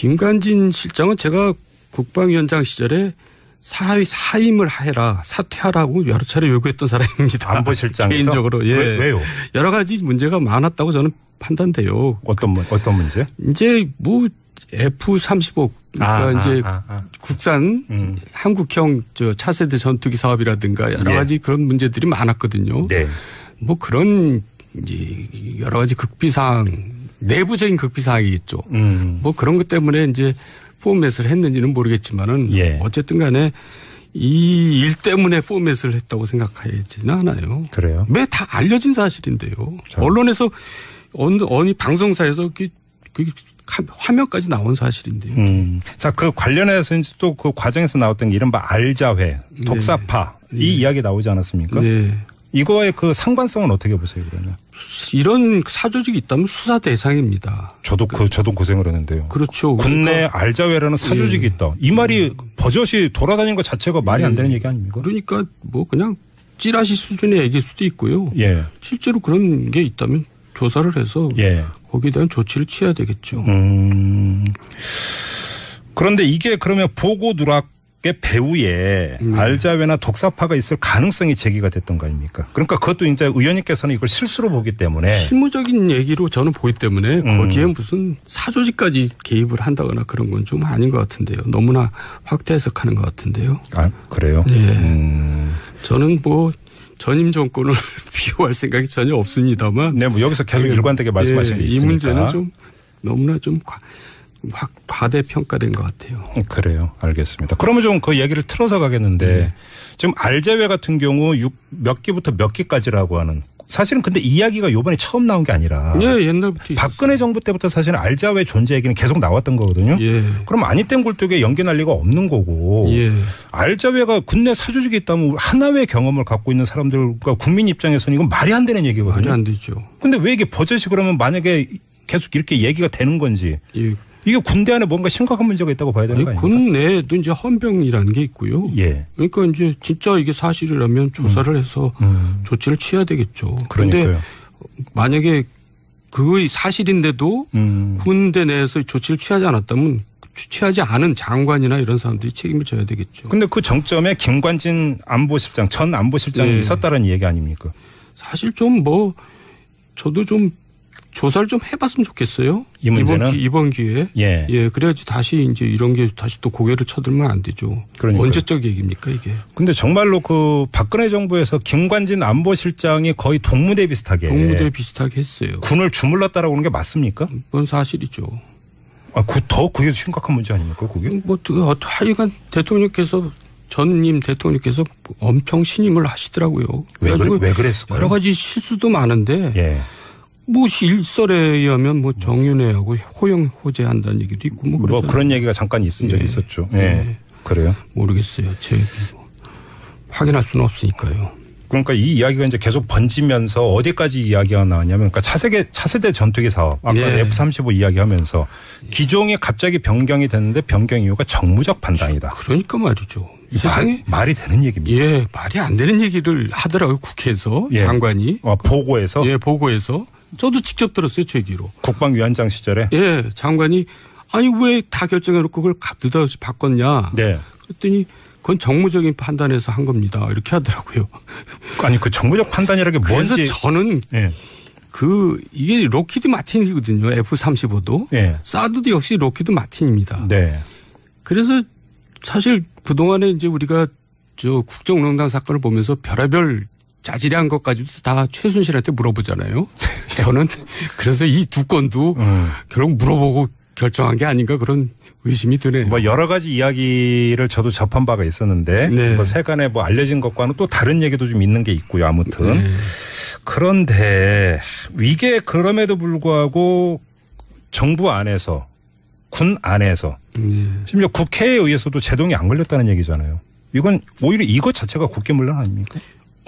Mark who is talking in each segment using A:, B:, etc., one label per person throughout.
A: 김관진 실장은 제가 국방위원장 시절에 사위 사임을 해라 사퇴하라고 여러 차례 요구했던 사람입니다.
B: 안보실장에서
A: 개인적으로 예
B: 왜, 왜요?
A: 여러 가지 문제가 많았다고 저는 판단돼요.
B: 어떤 문 어떤 문제?
A: 이제 뭐 F-35 그러니까
B: 아,
A: 이제
B: 아, 아, 아.
A: 국산
B: 음.
A: 한국형 저 차세대 전투기 사업이라든가 여러
B: 예.
A: 가지 그런 문제들이 많았거든요.
B: 네.
A: 뭐 그런 이제 여러 가지 극비 사항 내부적인 극비 사항이겠죠.
B: 음.
A: 뭐 그런 것 때문에 이제 포맷을 했는지는 모르겠지만은
B: 예.
A: 어쨌든 간에 이 일 때문에 포맷을 했다고 생각하지는 않아요.
B: 그래요.
A: 왜다 알려진 사실인데요.
B: 자.
A: 언론에서 어느 어느 방송사에서 그, 그 카- 화면까지 나온 사실인데요.
B: 음. 자, 그 관련해서 이제 또 그 과정에서 나왔던 게 이른바 알자회, 독사파 이 이야기 나오지 않았습니까?
A: 네.
B: 이거의 그 상관성은 어떻게 보세요, 그러면?
A: 이런 사조직이 있다면 수사 대상입니다.
B: 저도 그 저도 고생을 했는데요.
A: 그렇죠.
B: 국내
A: 그러니까,
B: 알자회라는 사조직이 있다. 이 말이 버젓이 돌아다니는 것 자체가 말이 안 되는 얘기 아닙니까?
A: 그러니까 뭐 그냥 찌라시 수준의 얘기일 수도 있고요.
B: 예.
A: 실제로 그런 게 있다면 조사를 해서
B: 예.
A: 거기에 대한 조치를 취해야 되겠죠.
B: 음. 그런데 이게 그러면 보고 누락의 배후에
A: 네.
B: 알자회나 독사파가 있을 가능성이 제기가 됐던 거 아닙니까? 그러니까 그것도 이제 의원님께서는 이걸 실수로 보기 때문에
A: 실무적인 얘기로 저는 보기 때문에
B: 음.
A: 거기에 무슨 사조직까지 개입을 한다거나 그런 건 좀 아닌 것 같은데요. 너무나 확대 해석하는 것 같은데요.
B: 아, 그래요?
A: 예.
B: 음.
A: 저는 뭐 전임 정권을 비호할 생각이 전혀 없습니다만
B: 네, 뭐 여기서 계속 일관되게 말씀하시는 게
A: 예. 이 문제는 좀 너무나 좀 과, 확 과대평가된 것 같아요.
B: 그래요. 알겠습니다. 그러면 좀 그 얘기를 틀어서 가겠는데
A: 네.
B: 지금 알제회 같은 경우 육- 몇 기부터 몇 기까지라고 하는 사실은 근데 이야기가 요번에 처음 나온 게 아니라
A: 예, 옛날부터
B: 박근혜 정부 때부터 사실은 알자회 존재 얘기는 계속 나왔던 거거든요.
A: 예.
B: 그럼 아니땐 굴뚝에 연기 날 리가 없는 거고
A: 예.
B: 알자회가 국내 사조직이 있다면 하나의 경험을 갖고 있는 사람들과 국민 입장에서는 이건 말이 안 되는
A: 말이
B: 얘기거든요.
A: 안 되죠.
B: 근데 왜 이게 버젓이 그러면 만약에 계속 이렇게 얘기가 되는 건지
A: 예.
B: 이게 군대 안에 뭔가 심각한 문제가 있다고 봐야 되는
A: 아니,
B: 거 아닙니까?
A: 군 내에도 이제 헌병이라는 게 있고요.
B: 예.
A: 그러니까 이제 진짜 이게 사실이라면 조사를 해서
B: 음.
A: 조치를 취해야 되겠죠. 그런데. 만약에 그 사실인데도
B: 음.
A: 군대 내에서 조치를 취하지 않았다면 취하지 않은 장관이나 이런 사람들이 책임을 져야 되겠죠.
B: 근데 그 정점에 김관진 안보실장 전 안보실장이
A: 네.
B: 있었다는 얘기 아닙니까?
A: 사실 좀 뭐 저도 좀 조사를 좀 해봤으면 좋겠어요.
B: 이 문제는?
A: 이번, 기, 이번 기회에
B: 예.
A: 예 그래야지 다시 이제 이런 게 다시 또 고개를 쳐들면 안 되죠.
B: 그러니까요.
A: 언제적 얘기입니까 이게?
B: 근데 정말로 그 박근혜 정부에서 김관진 안보실장이 거의 동무대 비슷하게
A: 동무대 비슷하게 했어요.
B: 군을 주물렀다라고 하는 게 맞습니까?
A: 그건 사실이죠.
B: 아, 그, 더 그게 심각한 문제 아닙니까, 그게?
A: 뭐그 어떠- 하여간 대통령께서 전임 대통령께서 엄청 신임을 하시더라고요.
B: 왜,
A: 그래,
B: 왜 그랬을까요?
A: 여러 가지 실수도 많은데
B: 예.
A: 뭐 일설에 의하면 뭐 정윤회하고 호영 호재한다는 얘기도 있고 뭐
B: 뭐. 그런 얘기가 잠깐 있은 적이
A: 예.
B: 있었죠. 예.
A: 예.
B: 그래요.
A: 모르겠어요. 제 확인할 수는 없으니까요.
B: 그러니까 이 이야기가 이제 계속 번지면서 어디까지 이야기가 나왔냐면 그러니까 차세대 차세대 전투기 사업 아까
A: 예.
B: F35 이야기하면서 기종이 갑자기 변경이 됐는데 변경 이유가 정무적 판단이다.
A: 그러니까 말이죠. 세상에
B: 말, 말이 되는 얘기입니다.
A: 예 말이 안 되는 얘기를 하더라고요 국회에서
B: 예.
A: 장관이
B: 어, 보고에서
A: 예 보고에서 저도 직접 들었어요 제 귀로.
B: 국방위원장 시절에
A: 예, 장관이 아니 왜 다 결정해놓고 그걸 느닷없이 바꿨냐.
B: 네.
A: 그랬더니 그건 정무적인 판단에서 한 겁니다. 이렇게 하더라고요.
B: 아니 그 정무적 판단이라는 게
A: 그래서
B: 뭔지
A: 저는
B: 예.
A: 그 이게 로키드 마틴이거든요. F-35도.
B: 예.
A: 사드도 역시 로키드 마틴입니다.
B: 네.
A: 그래서 사실 그 동안에 이제 우리가 저 국정농단 사건을 보면서 별의별 자질한 것까지도 다 최순실한테 물어보잖아요. 저는 그래서 이 두 건도
B: 음.
A: 결국 물어보고 결정한 게 아닌가 그런 의심이 드네요.
B: 뭐 여러 가지 이야기를 저도 접한 바가 있었는데
A: 네.
B: 뭐 세간에 뭐 알려진 것과는 또 다른 얘기도 좀 있는 게 있고요. 아무튼
A: 네.
B: 그런데 이게 그럼에도 불구하고 정부 안에서 군 안에서
A: 네.
B: 심지어 국회에 의해서도 제동이 안 걸렸다는 얘기잖아요. 이건 오히려 이것 자체가 국기문란 아닙니까?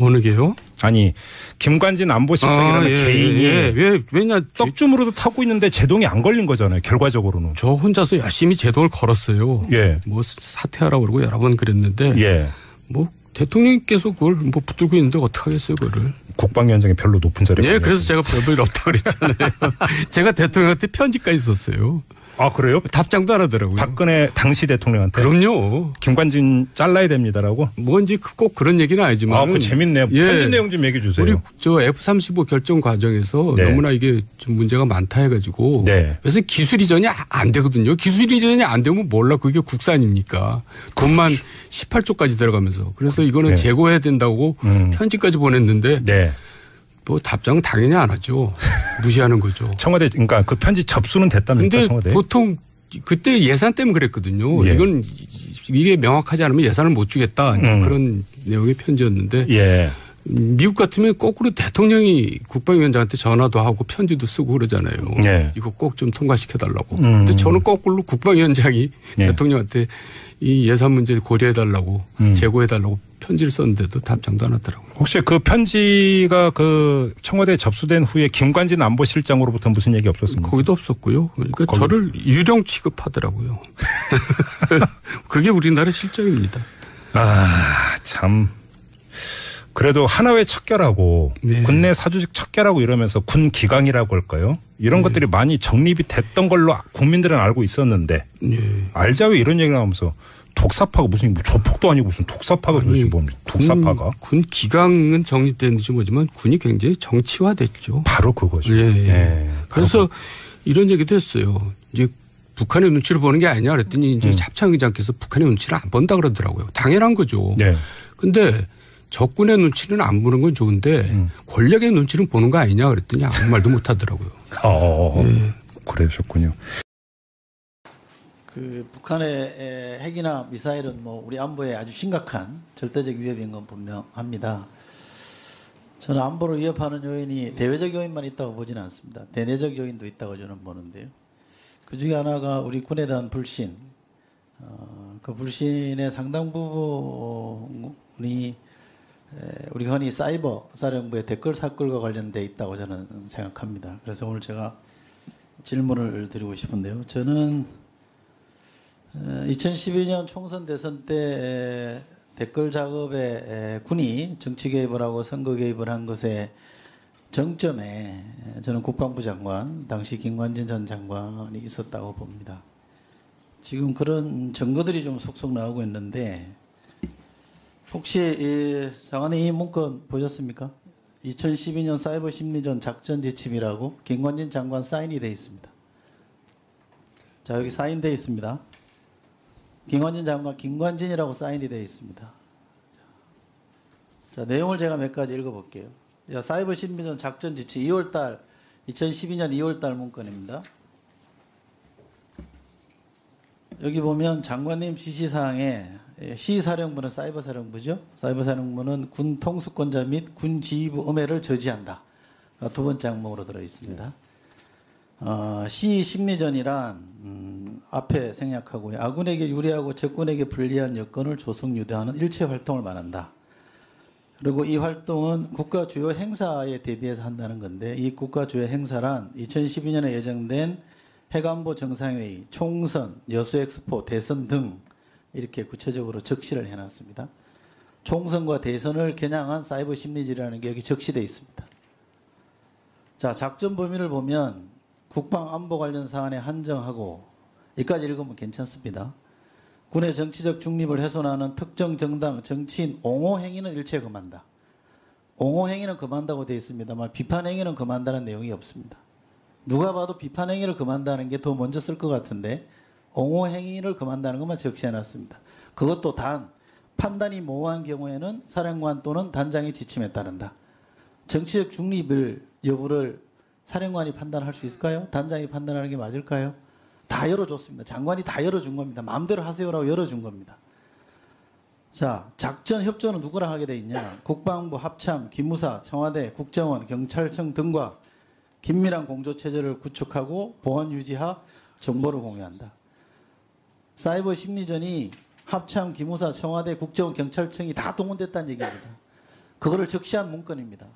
A: 어느 게요?
B: 아니 김관진 안보실장이라는
A: 예,
B: 개인이
A: 예. 왜 왜냐 저,
B: 떡주무로도 타고 있는데 제동이 안 걸린 거잖아요. 결과적으로는.
A: 저 혼자서 열심히 제동을 걸었어요.
B: 예.
A: 뭐 사퇴하라고 그러고 여러 번 그랬는데
B: 예.
A: 뭐 대통령께서 그걸 뭐 붙들고 있는데 어떻게 하겠어요, 그거를.
B: 국방위원장이 별로 높은 자리에.
A: 예, 그래서 제가 별볼 일 없다고 그랬잖아요. 제가 대통령한테 편지까지 썼어요.
B: 아 그래요?
A: 답장도 안 하더라고요.
B: 박근혜 당시 대통령한테
A: 그럼요.
B: 김관진 잘라야 됩니다라고.
A: 뭐 이제 그꼭 그런 얘기는 아니지만.
B: 아, 그 재밌네요.
A: 예.
B: 편지 내용 좀 얘기해 주세요.
A: 우리 저 F-35 결정 과정에서
B: 네.
A: 너무나 이게 좀 문제가 많다 해가지고.
B: 네.
A: 그래서 기술 이전이 아- 안 되거든요. 기술 이전이 안 되면 몰라 그게 국산입니까. 돈만 18조까지 들어가면서. 그래서 이거는
B: 네.
A: 재고해야 된다고
B: 음.
A: 편지까지 보냈는데
B: 네.
A: 뭐 답장 은 당연히 안 하죠. 무시하는 거죠.
B: 청와대 그러니까 그 편지 접수는 됐답니까 청와대?
A: 보통 그때 예산 때문에 그랬거든요.
B: 예.
A: 이건 이게 명확하지 않으면 예산을 못 주겠다
B: 음.
A: 그런 내용의 편지였는데
B: 예.
A: 음, 미국 같으면 거꾸로 대통령이 국방위원장한테 전화도 하고 편지도 쓰고 그러잖아요.
B: 네.
A: 이거 꼭 좀 통과시켜 달라고.
B: 음.
A: 근데 저는 거꾸로 국방위원장이
B: 네.
A: 대통령한테 이 예산 문제 고려해 달라고
B: 음.
A: 재고해 달라고 편지를 썼는데도 답장도 안 하더라고요.
B: 혹시 그 편지가 그 청와대 접수된 후에 김관진 안보실장으로부터 무슨 얘기 없었습니까?
A: 거기도 없었고요. 그러니까
B: 거기-
A: 저를 유령 취급하더라고요. 그게 우리나라 실정입니다.
B: 아, 참. 그래도 하나회 척결하고
A: 네.
B: 군내 사주직 척결하고 이러면서 군 기강이라고 할까요? 이런
A: 네.
B: 것들이 많이 정립이 됐던 걸로 국민들은 알고 있었는데
A: 예.
B: 알자 왜 이런 얘기 나오면서 독사파가 무슨 뭐 조폭도 아니고 무슨 독사파가 도대체 뭡니까? 독사파가
A: 군, 군 기강은 정립됐는지 뭐지만 군이 굉장히 정치화됐죠.
B: 바로 그거죠.
A: 예, 예.
B: 예,
A: 그래서 이런 얘기도 했어요. 이제 북한의 눈치를 보는 게 아니냐 그랬더니 이제
B: 음.
A: 합창 의장께서 북한의 눈치를 안 본다 그러더라고요. 당연한 거죠.
B: 그- 네.
A: 근데 적군의 눈치는 안 보는 건 좋은데
B: 음.
A: 권력의 눈치는 보는 거 아니냐 그랬더니 아무 말도 못 하더라고요.
B: 어,
A: 예.
B: 그러셨군요.
C: 그 북한의 에, 핵이나 미사일은 뭐 우리 안보에 아주 심각한 절대적 위협인 건 분명합니다. 저는 안보를 위협하는 요인이 대외적 요인만 있다고 보지는 않습니다. 대내적 요인도 있다고 저는 보는데요. 그 중에 하나가 우리 군에 대한 불신. 어, 그 불신의 상당 부분이 에, 우리 흔히 사이버 사령부의 댓글 사건과 관련돼 있다고 저는 생각합니다. 그래서 오늘 제가 질문을 드리고 싶은데요. 저는 2012년 총선 대선 때 에, 댓글 작업에 에, 군이 정치 개입을 하고 선거 개입을 한 것에 정점에 에, 저는 국방부 장관, 당시 김관진 전 장관이 있었다고 봅니다. 지금 그런 증거들이 좀 속속 나오고 있는데 혹시 이 장관님 이 문건 보셨습니까? 2012년 사이버 심리전 작전 지침이라고 김관진 장관 사인이 돼 있습니다. 자 여기 사인돼 있습니다. 김관진 장관 김관진이라고 사인이 되어 있습니다. 자 내용을 제가 몇 가지 읽어볼게요. 자, 사이버 심리전 작전 지치 2월달 2012년 2월달 문건입니다. 여기 보면 장관님 지시사항에 예, 시사령부는 사이버 사령부죠. 사이버 사령부는 군 통수권자 및 군 지휘부 음해를 저지한다. 두 번째 항목으로 들어 있습니다. 어, 시 심리전이란 음, 앞에 생략하고요. 아군에게 유리하고 적군에게 불리한 여건을 조성 유도하는 일체 활동을 말한다. 그리고 이 활동은 국가 주요 행사에 대비해서 한다는 건데 이 국가 주요 행사란 2012년에 예정된 해관보 정상회의, 총선, 여수 엑스포, 대선 등 이렇게 구체적으로 적시를 해놨습니다. 총선과 대선을 겨냥한 사이버 심리지라는 게 여기 적시되어 있습니다. 자, 작전 범위를 보면 국방 안보 관련 사안에 한정하고 여기까지 읽으면 괜찮습니다. 군의 정치적 중립을 훼손하는 특정 정당 정치인 옹호 행위는 일체 금한다. 옹호 행위는 금한다고 되어 있습니다만 비판 행위는 금한다는 내용이 없습니다. 누가 봐도 비판 행위를 금한다는 게 더 먼저 쓸 것 같은데 옹호 행위를 금한다는 것만 적시해 놨습니다. 그것도 단 판단이 모호한 경우에는 사령관 또는 단장의 지침에 따른다. 정치적 중립을 여부를 사령관이 판단할 수 있을까요? 단장이 판단하는 게 맞을까요? 다 열어줬습니다. 장관이 다 열어준 겁니다. 마음대로 하세요라고 열어준 겁니다. 자, 작전 협조는 누구랑 하게 돼 있냐? 국방부, 합참, 기무사, 청와대, 국정원, 경찰청 등과 긴밀한 공조 체제를 구축하고 보안 유지하 정보를 공유한다. 사이버 심리전이 합참, 기무사, 청와대, 국정원, 경찰청이 다 동원됐다는 얘기입니다. 그거를 적시한 문건입니다.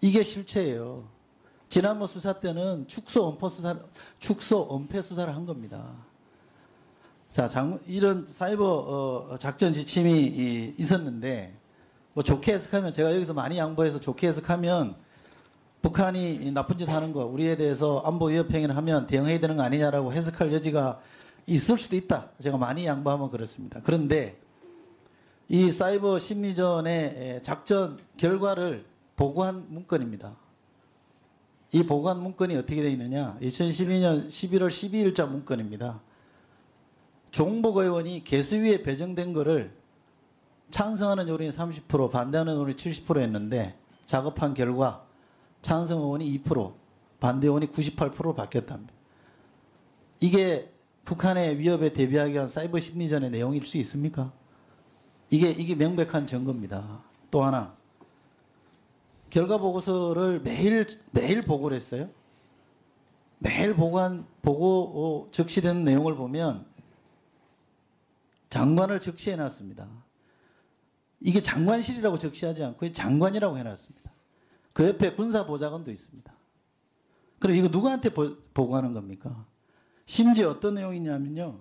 C: 이게 실체예요. 지난번 수사 때는 축소 은폐 수사, 축소 은폐 수사를 한 겁니다. 자, 장, 이런 사이버 어, 작전 지침이 이, 있었는데 뭐 좋게 해석하면 제가 여기서 많이 양보해서 좋게 해석하면 북한이 나쁜 짓 하는 거, 우리에 대해서 안보 위협 행위를 하면 대응해야 되는 거 아니냐라고 해석할 여지가 있을 수도 있다. 제가 많이 양보하면 그렇습니다. 그런데 이 사이버 심리전의 작전 결과를 보고한 문건입니다. 이 보고한 문건이 어떻게 되어 있느냐? 2012년 11월 12일자 문건입니다. 종복 의원이 개수위에 배정된 거를 찬성하는 의원이 30%, 반대하는 의원이 70%였는데 작업한 결과 찬성 의원이 2%, 반대 의원이 98%로 바뀌었답니다. 이게 북한의 위협에 대비하기 위한 사이버 심리전의 내용일 수 있습니까? 이게 이게 명백한 증거입니다. 또 하나 결과 보고서를 매일 매일 보고를 했어요. 매일 보고한 보고 어, 적시된 내용을 보면 장관을 적시해 놨습니다. 이게 장관실이라고 적시하지 않고 장관이라고 해 놨습니다. 그 옆에 군사보좌관도 있습니다. 그럼 이거 누구한테 보, 보고하는 겁니까? 심지어 어떤 내용이냐면요.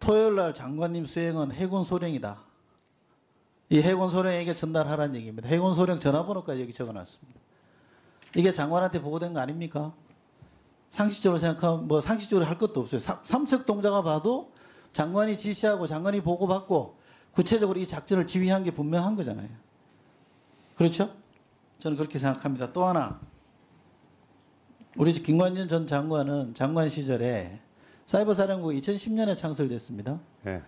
C: 토요일 날 장관님 수행은 해군 소령이다. 이 해군 소령에게 전달하라는 얘기입니다. 해군 소령 전화번호까지 여기 적어놨습니다. 이게 장관한테 보고된 거 아닙니까? 상식적으로 생각하면 뭐 상식적으로 할 것도 없어요. 삼척 동자가 봐도 장관이 지시하고 장관이 보고받고 구체적으로 이 작전을 지휘한 게 분명한 거잖아요. 그렇죠? 저는 그렇게 생각합니다. 또 하나 우리 김관진 전 장관은 장관 시절에 사이버 사령부 2010년에 창설됐습니다. 네.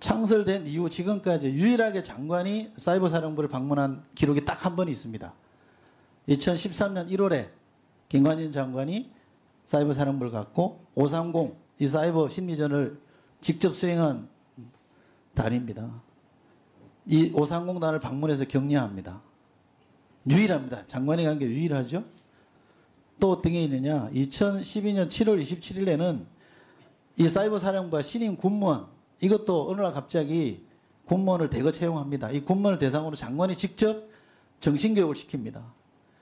C: 창설된 이후 지금까지 유일하게 장관이 사이버 사령부를 방문한 기록이 딱 한 번 있습니다. 2013년 1월에 김관진 장관이 사이버 사령부를 갖고 530 이 사이버 심리전을 직접 수행한 단입니다. 이 530단을 방문해서 격려합니다. 유일합니다. 장관이 간 게 유일하죠. 또 어떤 게 있느냐. 2012년 7월 27일에는 이 사이버 사령부와 신임 군무원 이것도 어느 날 갑자기 군무원을 대거 채용합니다. 이 군무원을 대상으로 장관이 직접 정신교육을 시킵니다.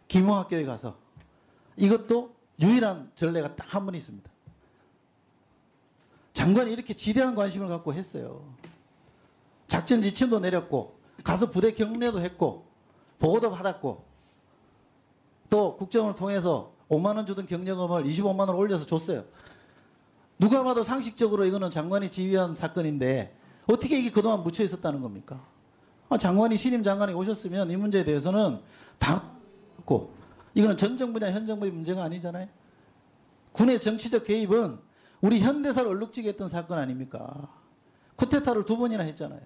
C: 기무학교에 가서 이것도 유일한 전례가 딱 한 번 있습니다. 장관이 이렇게 지대한 관심을 갖고 했어요. 작전 지침도 내렸고 가서 부대 경례도 했고 보고도 받았고 또 국정을 통해서 5만 원 주던 경력금을 25만 원 올려서 줬어요. 누가 봐도 상식적으로 이거는 장관이 지휘한 사건인데 어떻게 이게 그동안 묻혀 있었다는 겁니까? 아, 장관이 신임 장관이 오셨으면 이 문제에 대해서는 다고 이거는 전 정부냐 현 정부의 문제가 아니잖아요. 군의 정치적 개입은 우리 현대사를 얼룩지게 했던 사건 아닙니까? 쿠데타를 두 번이나 했잖아요.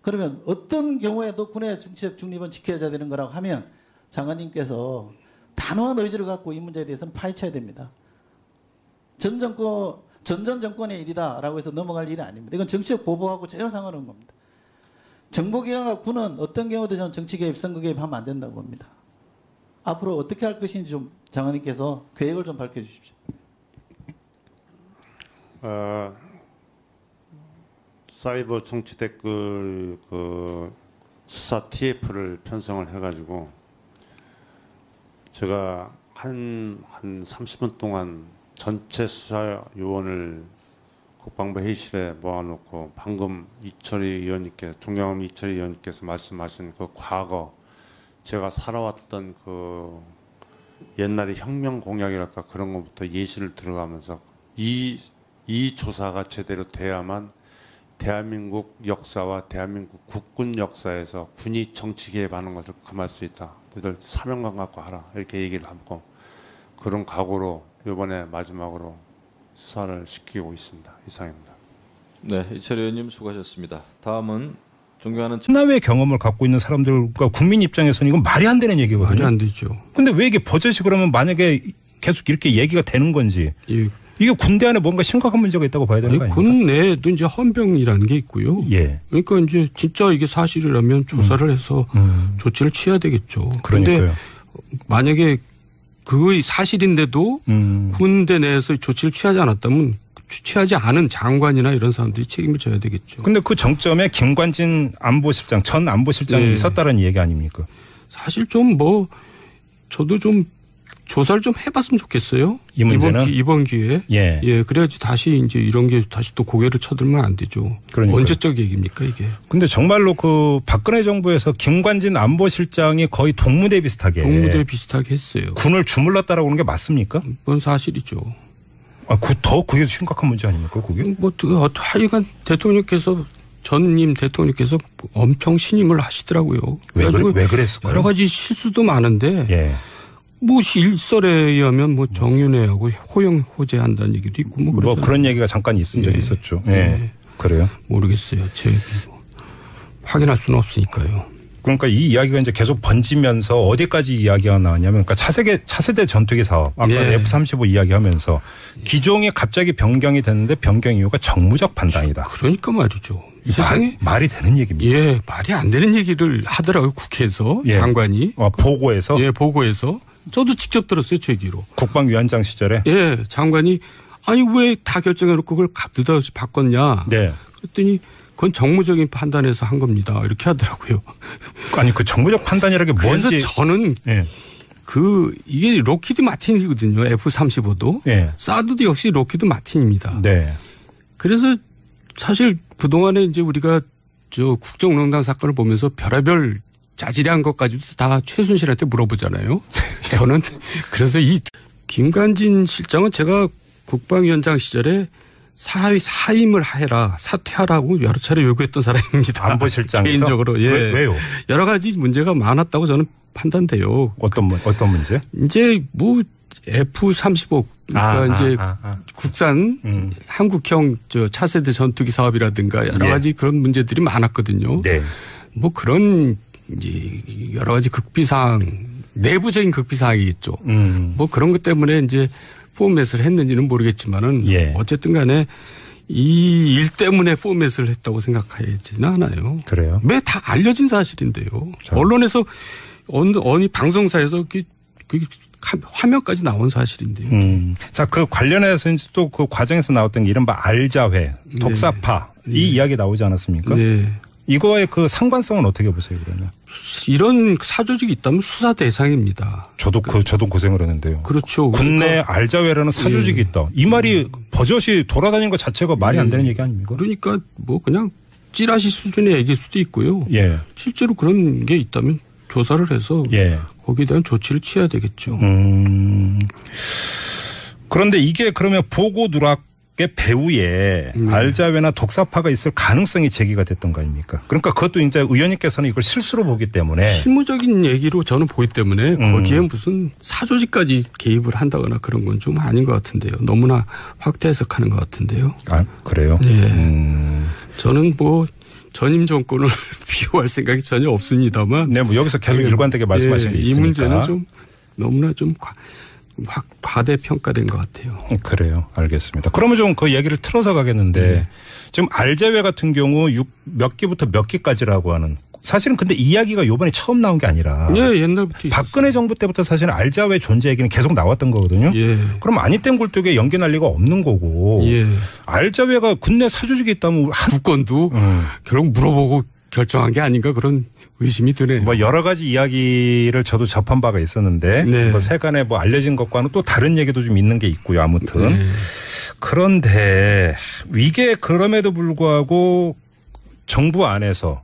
C: 그러면 어떤 경우에도 군의 정치적 중립은 지켜야 되는 거라고 하면 장관님께서 단호한 의지를 갖고 이 문제에 대해서는 파헤쳐야 됩니다. 전 정권, 전전 정권의 일이다라고 해서 넘어갈 일이 아닙니다. 이건 정치적 보복하고 전혀 상관없는 겁니다. 정보기관과 군은 어떤 경우도 저는 정치 개입, 선거 개입 하면 안 된다고 봅니다. 앞으로 어떻게 할 것인지 좀 장관님께서 계획을 좀 밝혀주십시오. 어,
D: 사이버 정치 댓글 그 수사 TF를 편성을 해가지고 제가 한, 한 30분 동안 전체 수사 요원을 국방부 회의실에 모아놓고 방금 이철희 의원님께 종경험 이철희 의원님께서 말씀하신 그 과거 제가 살아왔던 그 옛날의 혁명 공약이랄까 그런 것부터 예시를 들어가면서 이, 이 조사가 제대로 돼야만 대한민국 역사와 대한민국 국군 역사에서 군이 정치 개입하는 것을 금할 수 있다. 너희들 사명감 갖고 하라 이렇게 얘기를 하고 그런 각오로 이번에 마지막으로 수사를 시키고 있습니다. 이상입니다.
E: 네, 이철 의원님 수고하셨습니다. 다음은 존경하는
B: 천하의 경험을 갖고 있는 사람들과 국민 입장에서는 이건 말이 안 되는 얘기거든요.
A: 말이 안 되죠.
B: 근데 왜 이게 버젓이 그러면 만약에 계속 이렇게 얘기가 되는 건지 예. 이게 군대 안에 뭔가 심각한 문제가 있다고 봐야 되는 거아니에요?
A: 군 내에도 이제 헌병이라는 게 있고요. 예. 그러니까 이제 진짜 이게 사실이라면 조사를 음. 해서 음. 조치를 취해야 되겠죠. 그런데 만약에 그 사실인데도 음. 군대 내에서 조치를 취하지 않았다면 취하지 않은 장관이나 이런 사람들이 책임을 져야 되겠죠.
B: 근데 그 정점에 김관진 안보실장, 전 안보실장이 네. 있었다는 얘기 아닙니까?
A: 사실 좀 뭐 저도 좀 조사를 좀 해봤으면 좋겠어요.
B: 이 문제는?
A: 이번, 기, 이번 기회에.
B: 예.
A: 예, 그래야지 다시 이제 이런 게 다시 또 고개를 쳐들면 안 되죠.
B: 그러니까요.
A: 언제적 얘기입니까 이게?
B: 근데 정말로 그 박근혜 정부에서 김관진 안보실장이 거의 동무대 비슷하게
A: 동무대 비슷하게 했어요.
B: 군을 주물렀다라고 하는 게 맞습니까?
A: 그건 사실이죠.
B: 아, 그, 더 그게 심각한 문제 아닙니까, 그게?
A: 뭐 또, 어, 하여간 대통령께서 전임 대통령께서 엄청 신임을 하시더라고요.
B: 왜,
A: 그래가지고
B: 왜 그랬을까요?
A: 여러 가지 실수도 많은데
B: 예.
A: 뭐 일설에 의하면 뭐 정윤회하고 호영 호재한다는 얘기도 있고 뭐
B: 뭐. 그런 얘기가 잠깐 있은 적이
A: 예.
B: 있었죠. 예.
A: 예.
B: 그래요.
A: 모르겠어요. 제 뭐 확인할 수는 없으니까요.
B: 그러니까 이 이야기가 이제 계속 번지면서 어디까지 이야기가 나왔냐면 그러니까 차세대 차세대 전투기 사업 아까
A: 예.
B: F35 이야기하면서 기종이 갑자기 변경이 됐는데 변경 이유가 정무적 판단이다.
A: 그러니까 말이죠. 세상에
B: 말, 말이 되는 얘기입니다.
A: 예 말이 안 되는 얘기를 하더라고요 국회에서
B: 예.
A: 장관이
B: 어, 보고에서
A: 예 보고에서 저도 직접 들었어요 제 귀로.
B: 국방위원장 시절에
A: 예, 장관이 아니 왜 다 결정해놓고 그걸 갑느닷없이 바꿨냐.
B: 네.
A: 그랬더니 그건 정무적인 판단에서 한 겁니다. 이렇게 하더라고요.
B: 아니 그 정무적 판단이라는 게
A: 그래서
B: 뭔지
A: 저는
B: 예.
A: 그 이게 로키드 마틴이거든요. F-35도.
B: 예.
A: 사드도 역시 로키드 마틴입니다.
B: 네.
A: 그래서 사실 그 동안에 이제 우리가 저 국정농단 사건을 보면서 별의별 짜질한 것까지도 다 최순실한테 물어보잖아요. 저는 그래서 이 김관진 실장은 제가 국방위원장 시절에 사위 사임을 해라 사퇴하라고 여러 차례 요구했던 사람입니다.
B: 안보실장에서
A: 개인적으로 예.
B: 왜, 왜요?
A: 여러 가지 문제가 많았다고 저는 판단돼요.
B: 어떤 문 어떤 문제?
A: 이제 뭐 F-35 그러니까
B: 아,
A: 이제
B: 아, 아, 아.
A: 국산
B: 음.
A: 한국형 저 차세대 전투기 사업이라든가 여러
B: 예.
A: 가지 그런 문제들이 많았거든요.
B: 네.
A: 뭐 그런 이제 여러 가지 극비사항 내부적인 극비사항이겠죠.
B: 음.
A: 뭐 그런 것 때문에 이제 포맷을 했는지는 모르겠지만은
B: 예.
A: 어쨌든 간에 이 일 때문에 포맷을 했다고 생각하지는 않아요.
B: 그래요.
A: 왜다 알려진 사실인데요.
B: 자.
A: 언론에서 어느, 어느 방송사에서 그, 그 화면까지 나온 사실인데요.
B: 음. 자, 그 관련해서 이제 또그 과정에서 나왔던 게 이른바 알자회, 독사파 이 이야기 나오지 않았습니까?
A: 네.
B: 이거의 그 상관성은 어떻게 보세요, 그러면?
A: 이런 사조직이 있다면 수사 대상입니다.
B: 저도 그 저도 고생을 했는데요.
A: 그렇죠.
B: 군내
A: 그러니까,
B: 알자회라는 사조직이 있다. 이 말이 버젓이 돌아다니는 것 자체가 말이 안 되는 얘기 아닙니까?
A: 그러니까 뭐 그냥 찌라시 수준의 얘기일 수도 있고요.
B: 예.
A: 실제로 그런 게 있다면 조사를 해서
B: 예.
A: 거기에 대한 조치를 취해야 되겠죠.
B: 음. 그런데 이게 그러면 보고 누락 의 배후에
A: 네.
B: 알자회나 독사파가 있을 가능성이 제기가 됐던 거 아닙니까? 그러니까 그것도 이제 의원님께서는 이걸 실수로 보기 때문에
A: 실무적인 얘기로 저는 보기 때문에
B: 음.
A: 거기에 무슨 사조직까지 개입을 한다거나 그런 건 좀 아닌 것 같은데요. 너무나 확대 해석하는 것 같은데요.
B: 아, 그래요?
A: 예.
B: 음.
A: 저는 뭐 전임 정권을 비호할 생각이 전혀 없습니다만
B: 네, 뭐 여기서 계속 일관되게 말씀하시는 게
A: 예,
B: 있으니까.
A: 이 문제는 좀 너무나 좀 과, 확 과대 평가된 것 같아요.
B: 음, 그래요. 알겠습니다. 그러면 좀 그 얘기를 틀어서 가겠는데
A: 네.
B: 지금 알제외 같은 경우 육- 몇 기부터 몇 기까지라고 하는 사실은 근데 이야기가 요번에 처음 나온 게 아니라
A: 예, 옛날부터
B: 박근혜 정부 때부터 사실은 알자회 존재 얘기는 계속 나왔던 거거든요.
A: 예.
B: 그럼 아니땐 굴뚝에 연계 날 리가 없는 거고
A: 예.
B: 알자회가 군내 사조직이 있다면 한,
A: 두 건도
B: 음.
A: 결국 물어보고 결정한 게 아닌가 그런 의심이 드네요.
B: 뭐 여러 가지 이야기를 저도 접한 바가 있었는데
A: 네.
B: 뭐 세간에 뭐 알려진 것과는 또 다른 얘기도 좀 있는 게 있고요. 아무튼
A: 네.
B: 그런데 이게 그럼에도 불구하고 정부 안에서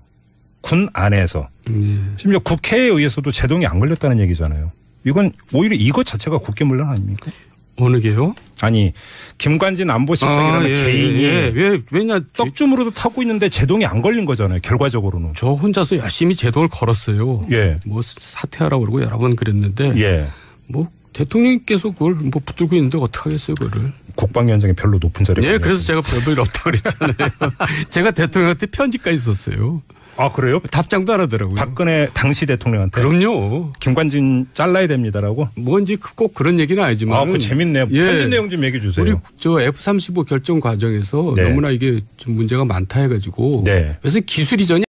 B: 군 안에서
A: 네.
B: 심지어 국회에 의해서도 제동이 안 걸렸다는 얘기잖아요. 이건 오히려 이것 자체가 국회문란 아닙니까?
A: 어느 게요?
B: 아니 김관진 안보실장이라는
A: 예,
B: 개인이
A: 예. 왜 왜냐 저,
B: 떡주무로도 타고 있는데 제동이 안 걸린 거잖아요. 결과적으로는.
A: 저 혼자서 열심히 제도를 걸었어요.
B: 예.
A: 뭐 사퇴하라고 그러고 여러 번 그랬는데
B: 예.
A: 뭐 대통령께서 그걸 뭐 붙들고 있는데 어떻게 하겠어요, 그거를.
B: 국방위원장이 별로 높은 자리에.
A: 예, 그래서 제가 별볼 없다고 그랬잖아요. 제가 대통령한테 편지까지 썼어요.
B: 아 그래요?
A: 답장도 안 하더라고요.
B: 박근혜 당시 대통령한테
A: 그럼요.
B: 김관진 잘라야 됩니다라고.
A: 뭐 이제 그꼭 그런 얘기는 아니지만.
B: 아, 그 재밌네요.
A: 예.
B: 편지 내용 좀 얘기해 주세요.
A: 우리 저 F-35 결정 과정에서
B: 네.
A: 너무나 이게 좀 문제가 많다 해가지고.
B: 네.
A: 그래서 기술 이전이